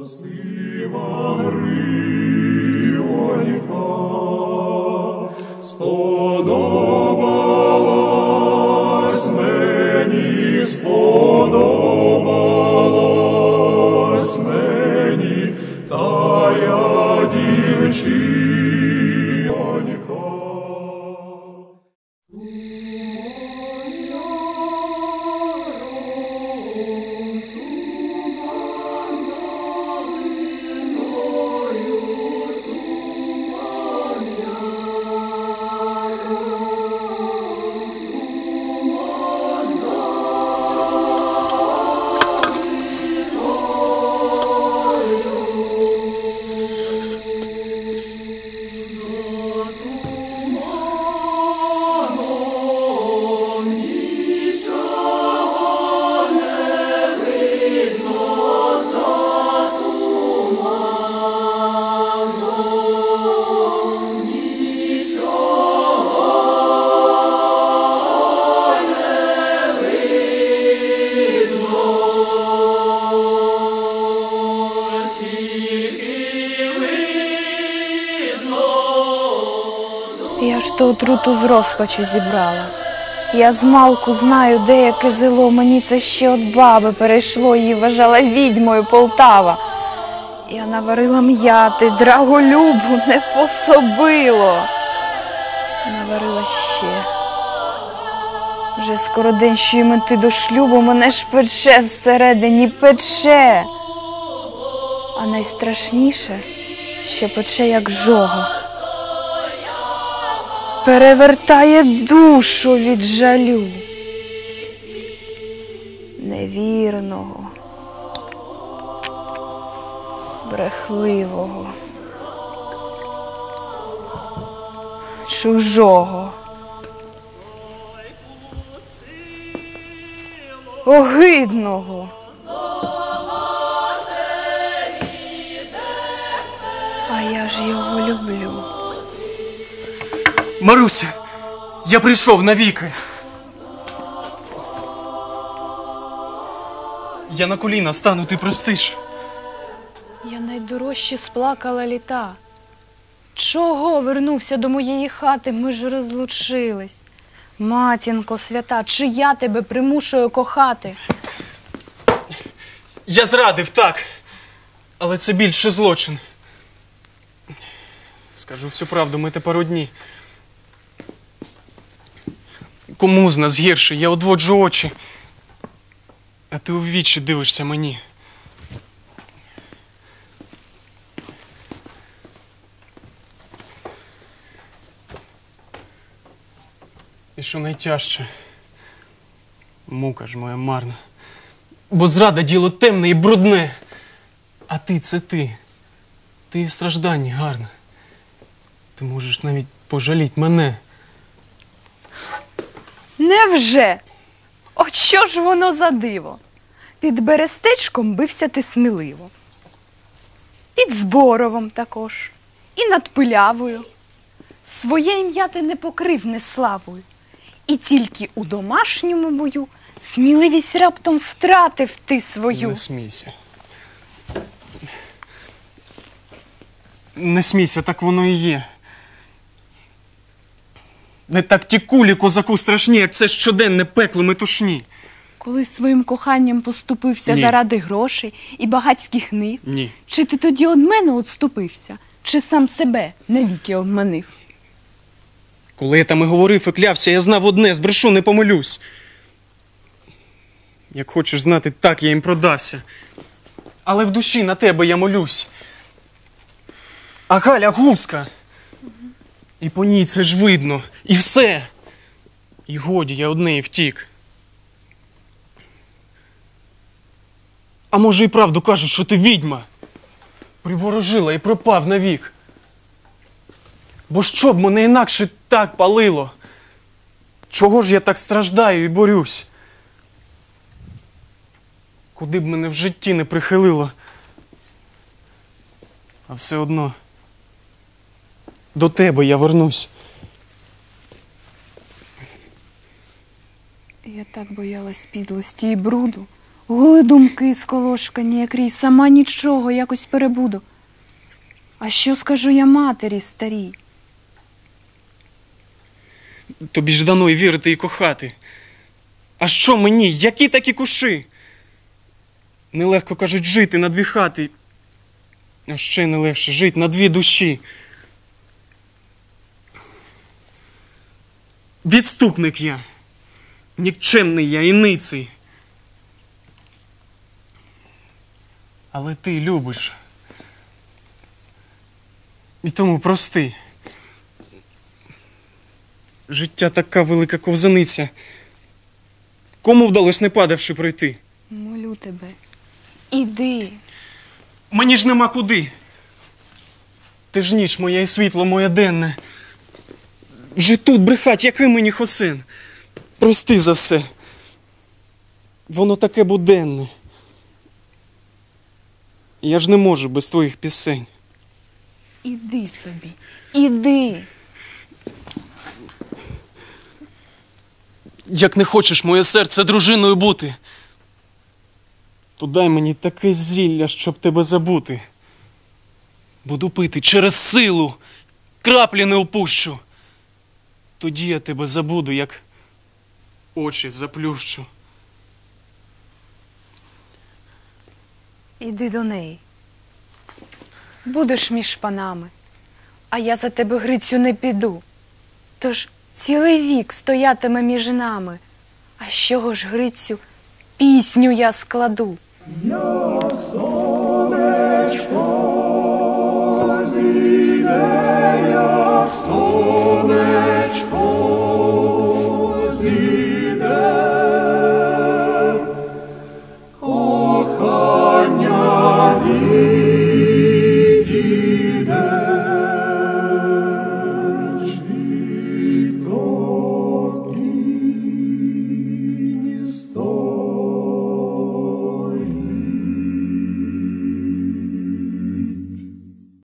Сподобалась мені, сподобалась мені, та я дівчинка. Ту отруту з розпачу зібрала. Я з малку знаю, де яке зело. Мені це ще от баби перейшло, її вважала відьмою Полтава. Я наварила м'яти, драголюбу не пособило. Наварила ще. Вже скоро день, що їм іти до шлюбу, мене ж пече всередині пече. А найстрашніше, що пече як жога перевертає душу від жалю. Невірного, брехливого, чужого. Огидного. А я ж його люблю. Маруся, я прийшов навіки. Я на коліна стану, ти простиш. Я найдорожче сплакала літа. Чого вернувся до моєї хати? Ми ж розлучились. Матінко свята, чи я тебе примушую кохати? Я зрадив, так. Але це більше злочин. Скажу всю правду, ми тепер одні. Кому з нас гірше? Я одводжу очі. А ти у вічі дивишся мені. І що найтяжче, мука ж моя марна. Бо зрада діло темне і брудне. А ти це ти. Ти в стражданні гарна. Ти можеш навіть пожаліть мене. Невже? От що ж воно за диво? Під берестечком бився ти сміливо. Під Зборовом також. І над пилявою. Своє ім'я ти не покрив неславою. І тільки у домашньому бою сміливість раптом втратив ти свою. Не смійся. Не смійся, так воно і є. Не так ті кулі козаку страшні, як це щоденне пекло метушні. Коли своїм коханням поступився Ні. заради грошей і багатських нив, Ні. чи ти тоді од мене отступився, чи сам себе навіки обманив? Коли я там і говорив і клявся, я знав одне, збрешу, не помилюсь. Як хочеш знати, так я їм продався. Але в душі на тебе я молюсь. А Галя гуска. І по ній це ж видно. І все. І годі я однеї втік. А може і правду кажуть, що ти відьма. Приворожила і пропав навік. Бо що б мене інакше так палило? Чого ж я так страждаю і борюсь? Куди б мене в житті не прихилило? А все одно до тебе я вернусь. Я так боялась підлості і бруду, Гули думки сколошкані, як рій, сама нічого, якось перебуду. А що скажу я матері старій? Тобі ж дано й вірити і кохати. А що мені? Які такі куши? Нелегко кажуть жити на дві хати. А ще не легше жити на дві душі. Відступник я. Нікчемний я і ниций. Але ти любиш. І тому прости. Життя така велика ковзаниця. Кому вдалося не падавши пройти? Молю тебе. Іди. Мені ж нема куди. Ти ж ніч моя і світло моє денне. Вже тут брехать, який мені хосин. Прости за все. Воно таке буденне. Я ж не можу без твоїх пісень. Іди собі. Іди. Як не хочеш моє серце дружиною бути, то дай мені таке зілля, щоб тебе забути. Буду пити через силу, краплі не опущу. Тоді я тебе забуду, як очі заплющу. Іди до неї. Будеш між панами, а я за тебе Грицю не піду. Тож цілий вік стоятиме між нами. А з чого ж, Грицю, пісню я складу? Як сонечко зійде, як сонечко